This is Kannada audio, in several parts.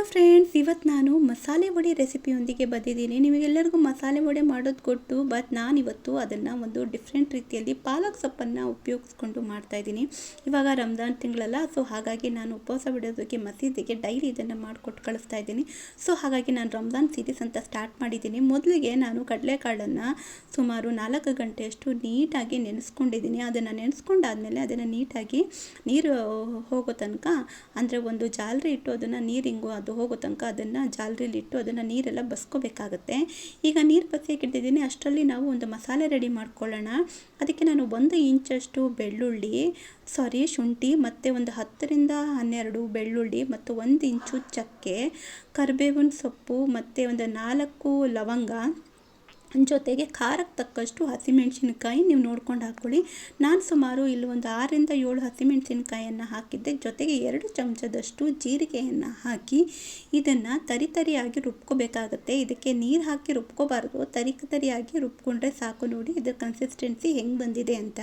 ಹಲೋ ಫ್ರೆಂಡ್ಸ್ ಇವತ್ತು ನಾನು ಮಸಾಲೆ ವಡೆ ರೆಸಿಪಿಯೊಂದಿಗೆ ಬಂದಿದ್ದೀನಿ. ನಿಮಗೆಲ್ಲರಿಗೂ ಮಸಾಲೆ ವಡೆ ಮಾಡೋದು ಕೊಟ್ಟು ಬಟ್ ನಾನು ಇವತ್ತು ಅದನ್ನು ಒಂದು ಡಿಫ್ರೆಂಟ್ ರೀತಿಯಲ್ಲಿ ಪಾಲಕ್ ಸೊಪ್ಪನ್ನು ಉಪಯೋಗಿಸ್ಕೊಂಡು ಮಾಡ್ತಾಯಿದ್ದೀನಿ ಇವಾಗ ರಂಜಾನ್ ತಿಂಗಳಲ್ಲ ಸೊ ಹಾಗಾಗಿ ನಾನು ಉಪವಾಸ ಬಿಡೋದಕ್ಕೆ ಮಸೀದಿಗೆ ಡೈಲಿ ಇದನ್ನು ಮಾಡಿಕೊಟ್ಟು ಕಳಿಸ್ತಾ ಇದ್ದೀನಿ. ಸೊ ಹಾಗಾಗಿ ನಾನು ರಂಜಾನ್ ಸೀರೀಸ್ ಅಂತ ಸ್ಟಾರ್ಟ್ ಮಾಡಿದ್ದೀನಿ. ಮೊದಲಿಗೆ ನಾನು ಕಡಲೆಕಾಳನ್ನು ಸುಮಾರು ನಾಲ್ಕು ಗಂಟೆಯಷ್ಟು ನೀಟಾಗಿ ನೆನೆಸ್ಕೊಂಡಿದ್ದೀನಿ. ಅದನ್ನು ನೆನೆಸ್ಕೊಂಡಾದಮೇಲೆ ಅದನ್ನು ನೀಟಾಗಿ ನೀರು ಹೋಗೋ ತನಕ, ಅಂದರೆ ಒಂದು ಜಾಲರಿ ಇಟ್ಟು ಅದನ್ನು ನೀರಿಂಗು ಅದು ಹೋಗೋ ತನಕ ಅದನ್ನು ಜಾಲರಿಲಿ ಇಟ್ಟು ಅದನ್ನು ನೀರೆಲ್ಲ ಬಸ್ಕೋಬೇಕಾಗುತ್ತೆ. ಈಗ ನೀರು ಬಸಿಯಕ್ಕೆ ಅಷ್ಟರಲ್ಲಿ ನಾವು ಒಂದು ಮಸಾಲೆ ರೆಡಿ ಮಾಡ್ಕೊಳ್ಳೋಣ. ಅದಕ್ಕೆ ನಾನು ಒಂದು ಇಂಚಷ್ಟು ಬೆಳ್ಳುಳ್ಳಿ ಸಾರಿ ಶುಂಠಿ ಮತ್ತು ಒಂದು ಹತ್ತರಿಂದ ಹನ್ನೆರಡು ಬೆಳ್ಳುಳ್ಳಿ ಮತ್ತು ಒಂದು ಇಂಚು ಚಕ್ಕೆ, ಕರಿಬೇವಿನ ಸೊಪ್ಪು ಮತ್ತು ಒಂದು ನಾಲ್ಕು ಲವಂಗ ಜೊತೆಗೆ ಖಾರಕ್ಕೆ ತಕ್ಕಷ್ಟು ಹಸಿಮೆಣಸಿನಕಾಯಿ ನೀವು ನೋಡ್ಕೊಂಡು ಹಾಕ್ಕೊಳ್ಳಿ. ನಾನು ಸುಮಾರು ಇಲ್ಲಿ ಒಂದು ಆರರಿಂದ ಏಳು ಹಸಿಮೆಣಸಿನಕಾಯನ್ನು ಹಾಕಿದ್ದೆ. ಜೊತೆಗೆ ಎರಡು ಚಮಚದಷ್ಟು ಜೀರಿಗೆಯನ್ನು ಹಾಕಿ ಇದನ್ನು ತರಿ ತರಿಯಾಗಿ ರುಬ್ಕೋಬೇಕಾಗತ್ತೆ. ಇದಕ್ಕೆ ನೀರು ಹಾಕಿ ರುಬ್ಕೋಬಾರ್ದು. ತರಿ ತರಿಯಾಗಿ ರುಬ್ಕೊಂಡ್ರೆ ಸಾಕು ನೋಡಿ ಇದರ ಕನ್ಸಿಸ್ಟೆನ್ಸಿ ಹೆಂಗೆ ಬಂದಿದೆ ಅಂತ.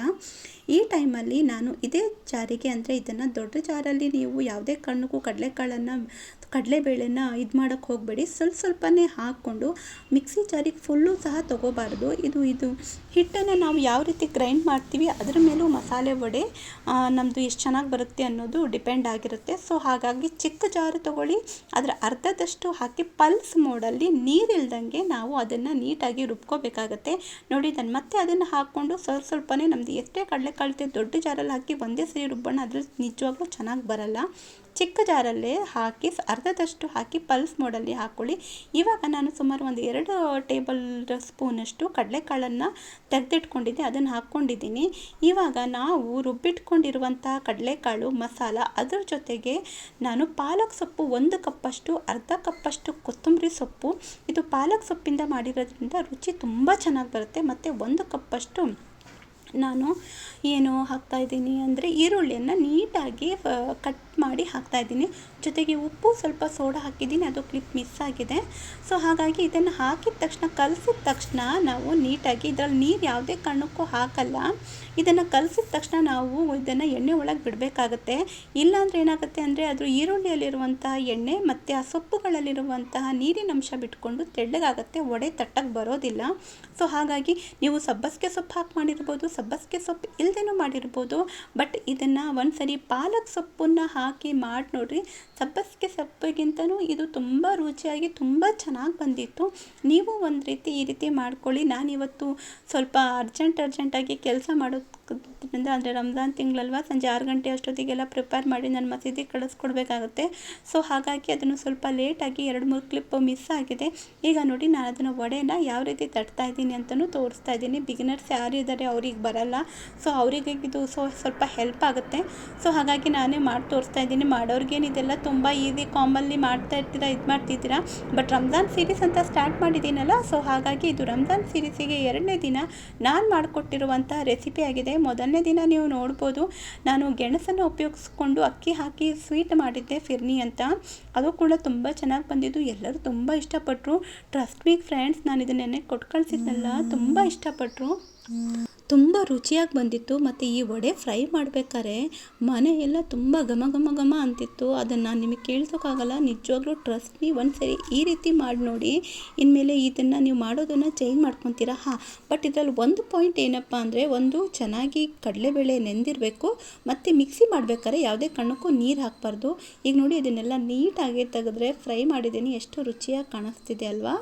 ಈ ಟೈಮಲ್ಲಿ ನಾನು ಇದೇ ಜಾರಿಗೆ ಅಂದರೆ ಇದನ್ನು ದೊಡ್ಡ ಜಾರಲ್ಲಿ ನೀವು ಯಾವುದೇ ಕಣ್ಣಕ್ಕೂ ಕಡಲೆಕಾಳನ್ನು, ಕಡಲೆಬೇಳೆನ ಇದು ಮಾಡೋಕ್ಕೆ ಹೋಗಬೇಡಿ. ಸ್ವಲ್ಪ ಸ್ವಲ್ಪನೇ ಹಾಕ್ಕೊಂಡು ಮಿಕ್ಸಿ ಜಾರಿಗೆ ಫುಲ್ಲು ಸಹ ತೊಗೋಬಾರ್ದು. ಇದು ಇದು ಹಿಟ್ಟನ್ನು ನಾವು ಯಾವ ರೀತಿ ಗ್ರೈಂಡ್ ಮಾಡ್ತೀವಿ, ಅದ್ರ ಮೇಲೂ ಮಸಾಲೆ ವಡೆ ನಮ್ಮದು ಎಷ್ಟು ಚೆನ್ನಾಗಿ ಬರುತ್ತೆ ಅನ್ನೋದು ಡಿಪೆಂಡ್ ಆಗಿರುತ್ತೆ. ಸೊ, ಹಾಗಾಗಿ ಚಿಕ್ಕ ಜಾರು ತೊಗೊಳ್ಳಿ, ಅದರ ಅರ್ಧದಷ್ಟು ಹಾಕಿ ಪಲ್ಸ್ ಮೋಡಲ್ಲಿ ನೀರಿಲ್ದಂಗೆ ನಾವು ಅದನ್ನು ನೀಟಾಗಿ ರುಬ್ಕೋಬೇಕಾಗತ್ತೆ. ನೋಡಿ ನಾನು ಮತ್ತೆ ಅದನ್ನು ಹಾಕ್ಕೊಂಡು ಸ್ವಲ್ಪ ಸ್ವಲ್ಪನೇ ನಮ್ಮದು ಎಷ್ಟೇ ಕಡಲೆಕಾಳು ದೊಡ್ಡ ಜಾರಲ್ಲಿ ಹಾಕಿ ಒಂದೇ ಸರಿ ರುಬ್ಬೋಣ, ಅದ್ರಲ್ಲಿ ನಿಜವಾಗ್ಲೂ ಚೆನ್ನಾಗಿ ಬರಲ್ಲ. ಚಿಕ್ಕ ಜಾರಲ್ಲೇ ಹಾಕಿ ಅರ್ಧದಷ್ಟು ಹಾಕಿ ಪಲ್ಸ್ ಮೋಡಲ್ಲಿ ಹಾಕ್ಕೊಳ್ಳಿ ಇವಾಗ ನಾನು ಸುಮಾರು ಒಂದು ಎರಡು ಟೇಬಲ್ ಸ್ಪೂನಷ್ಟು ಕಡಲೆಕಾಳನ್ನು ತೆಗೆದಿಟ್ಕೊಂಡಿದ್ದೆ, ಅದನ್ನು ಹಾಕ್ಕೊಂಡಿದ್ದೀನಿ. ಇವಾಗ ನಾವು ರುಬ್ಬಿಟ್ಕೊಂಡಿರುವಂಥ ಕಡಲೆಕಾಳು, ಮಸಾಲ ಅದ್ರ ಜೊತೆಗೆ ನಾನು ಪಾಲಕ್ ಸೊಪ್ಪು ಒಂದು ಕಪ್ಪಷ್ಟು, ಅರ್ಧ ಕಪ್ಪಷ್ಟು ಕೊತ್ತಂಬರಿ ಸೊಪ್ಪು. ಇದು ಪಾಲಕ್ ಸೊಪ್ಪಿಂದ ಮಾಡಿರೋದ್ರಿಂದ ರುಚಿ ತುಂಬ ಚೆನ್ನಾಗಿ ಬರುತ್ತೆ. ಮತ್ತು ಒಂದು ಕಪ್ಪಷ್ಟು ನಾನು ಏನು ಹಾಕ್ತಾಯಿದ್ದೀನಿ ಅಂದರೆ ಈರುಳ್ಳಿಯನ್ನು ನೀಟಾಗಿ ಕಟ್ ಮಾಡಿ ಹಾಕ್ತಾಯಿದ್ದೀನಿ ಜೊತೆಗೆ ಉಪ್ಪು ಸ್ವಲ್ಪ ಸೋಡಾ ಹಾಕಿದ್ದೀನಿ, ಅದು ಕ್ಲಿಪ್ ಮಿಸ್ ಆಗಿದೆ. ಸೊ ಹಾಗಾಗಿ ಇದನ್ನು ಹಾಕಿದ ತಕ್ಷಣ, ಕಲಸಿದ ತಕ್ಷಣ ನಾವು ನೀಟಾಗಿ ಇದರಲ್ಲಿ ನೀರು ಯಾವುದೇ ಕಾರಣಕ್ಕೂ ಹಾಕಲ್ಲ. ಇದನ್ನು ಕಲಸಿದ ತಕ್ಷಣ ನಾವು ಇದನ್ನು ಎಣ್ಣೆ ಒಳಗೆ ಬಿಡಬೇಕಾಗತ್ತೆ. ಇಲ್ಲಾಂದರೆ ಏನಾಗುತ್ತೆ ಅಂದರೆ, ಅದು ಈರುಳ್ಳಿಯಲ್ಲಿರುವಂತಹ ಎಣ್ಣೆ ಮತ್ತು ಆ ಸೊಪ್ಪುಗಳಲ್ಲಿರುವಂತಹ ನೀರಿನ ಅಂಶ ಬಿಟ್ಕೊಂಡು ತೆಳ್ಳಗಾಗುತ್ತೆ, ಒಡೆ ತಟ್ಟಕ್ಕೆ ಬರೋದಿಲ್ಲ. ಸೊ ಹಾಗಾಗಿ ನೀವು ಸಬ್ಬಸಿಗೆ ಸೊಪ್ಪು ಹಾಕಿ ಮಾಡಿರ್ಬೋದು, ಸಬ್ಬಸಿಗೆ ಸೊಪ್ಪು ಇಲ್ಲದೇನೂ ಮಾಡಿರ್ಬೋದು. ಬಟ್ ಇದನ್ನು ಒಂದು ಸರಿ ಪಾಲಕ್ ಸೊಪ್ಪನ್ನು ಹಾಕಿ ಮಾಡಿ ನೋಡಿರಿ ಸಬ್ಬಸಿಗೆ ಸೊಪ್ಪಿಗಿಂತನೂ ಇದು ತುಂಬ ರುಚಿಯಾಗಿ ತುಂಬ ಚೆನ್ನಾಗಿ ಬಂದಿತ್ತು. ನೀವು ಒಂದು ರೀತಿ ಈ ರೀತಿ ಮಾಡ್ಕೊಳ್ಳಿ. ನಾನಿವತ್ತು ಸ್ವಲ್ಪ ಅರ್ಜೆಂಟ್ ಅರ್ಜೆಂಟಾಗಿ ಕೆಲಸ ಮಾಡೋದ್ರಿಂದ ಅಂದರೆ ರಂಜಾನ್ ತಿಂಗಳಲ್ವ ಸಂಜೆ ಆರು ಗಂಟೆ ಅಷ್ಟೊತ್ತಿಗೆಲ್ಲ ಪ್ರಿಪೇರ್ ಮಾಡಿ ನಾನು ಮಸೀದಿಗೆ ಕಳಿಸ್ಕೊಡ್ಬೇಕಾಗುತ್ತೆ. ಸೊ ಹಾಗಾಗಿ ಅದನ್ನು ಸ್ವಲ್ಪ ಲೇಟಾಗಿ ಎರಡು ಮೂರು ಕ್ಲಿಪ್ ಮಿಸ್ ಆಗಿದೆ. ಈಗ ನೋಡಿ ನಾನು ಅದನ್ನು ವಡೆನ ಯಾವ ರೀತಿ ತಟ್ತಾ ಇದ್ದೀನಿ ಅಂತಲೂ ತೋರಿಸ್ತಾ ಇದ್ದೀನಿ. ಬಿಗಿನರ್ಸ್ ಯಾರಿದ್ದಾರೆ ಅವ್ರಿಗೆ ಬರಲ್ಲ. ಸೊ ಅವರಿಗೆ ಇದು ಸೊ ಸ್ವಲ್ಪ ಹೆಲ್ಪ್ ಆಗುತ್ತೆ. ಸೊ ಹಾಗಾಗಿ ನಾನೇ ಮಾಡಿ ತೋರಿಸ್ತಾ ಇದ್ದೀನಿ. ಮಾಡೋರಿಗೇನು ಇದೆಲ್ಲ ತುಂಬ ಈಸಿ ಕಾಮಲ್ಲಿ ಮಾಡ್ತಾ ಇರ್ತೀರಾ, ಇದು ಮಾಡ್ತಿದ್ದೀರಾ? ಬಟ್ ರಂಜಾನ್ ಸೀರೀಸ್ ಅಂತ ಸ್ಟಾರ್ಟ್ ಮಾಡಿದ್ದೀನಲ್ಲ. ಸೊ ಹಾಗಾಗಿ ಇದು ರಂಜಾನ್ ಸೀರೀಸಿಗೆ ಎರಡನೇ ದಿನ ನಾನು ಮಾಡಿಕೊಟ್ಟಿರುವಂಥ ರೆಸಿಪಿ ಆಗಿದೆ. ಮೊದಲನೇ ದಿನ ನೀವು ನೋಡ್ಬೋದು ನಾನು ಗೆಣಸನ್ನು ಉಪಯೋಗಿಸ್ಕೊಂಡು ಅಕ್ಕಿ ಹಾಕಿ ಸ್ವೀಟ್ ಮಾಡಿದ್ದೆ ಫಿರ್ನಿ ಅಂತ. ಅದು ಕೂಡ ತುಂಬ ಚೆನ್ನಾಗಿ ಬಂದಿದ್ದು. ಎಲ್ಲರೂ ತುಂಬ ಇಷ್ಟಪಟ್ಟರು ಟ್ರಸ್ಟ್ ಮೀ ಫ್ರೆಂಡ್ಸ್ ನಾನು ಇದನ್ನೆನೆ ಕೊಟ್ಟು ಕಳಿಸಿದ್ನಲ್ಲ ತುಂಬ ಇಷ್ಟಪಟ್ಟರು ತುಂಬ ರುಚಿಯಾಗಿ ಬಂದಿತ್ತು. ಮತ್ತು ಈ ವಡೆ ಫ್ರೈ ಮಾಡಬೇಕಾದ್ರೆ ಮನೆಯೆಲ್ಲ ತುಂಬ ಘಮ ಘಮ ಘಮ ಅಂತಿತ್ತು. ಅದನ್ನು ನಾನು ನಿಮಗೆ ಕೇಳ್ಸೋಕ್ಕಾಗಲ್ಲ ನಿಜವಾಗ್ಲೂ ಟ್ರಸ್ಟ್ ನೀವು ಒಂದು ಸರಿ ಈ ರೀತಿ ಮಾಡಿ ನೋಡಿ. ಇನ್ಮೇಲೆ ಇದನ್ನು ನೀವು ಮಾಡೋದನ್ನು ಚೇಂಜ್ ಮಾಡ್ಕೊತೀರಾ? ಹಾಂ. ಬಟ್ ಇದರಲ್ಲಿ ಒಂದು ಪಾಯಿಂಟ್ ಏನಪ್ಪ ಅಂದರೆ ಒಂದು ಚೆನ್ನಾಗಿ ಕಡಲೆಬೇಳೆ ನೆಂದಿರಬೇಕು. ಮತ್ತು ಮಿಕ್ಸಿ ಮಾಡಬೇಕಾದ್ರೆ ಯಾವುದೇ ಕಣ್ಣಕ್ಕೂ ನೀರು ಹಾಕಬಾರ್ದು. ಈಗ ನೋಡಿ ಇದನ್ನೆಲ್ಲ ನೀಟಾಗಿ ತೆಗೆದ್ರೆ ಫ್ರೈ ಮಾಡಿದ್ದೀನಿ. ಎಷ್ಟು ರುಚಿಯಾಗಿ ಕಾಣಿಸ್ತಿದೆ ಅಲ್ವಾ?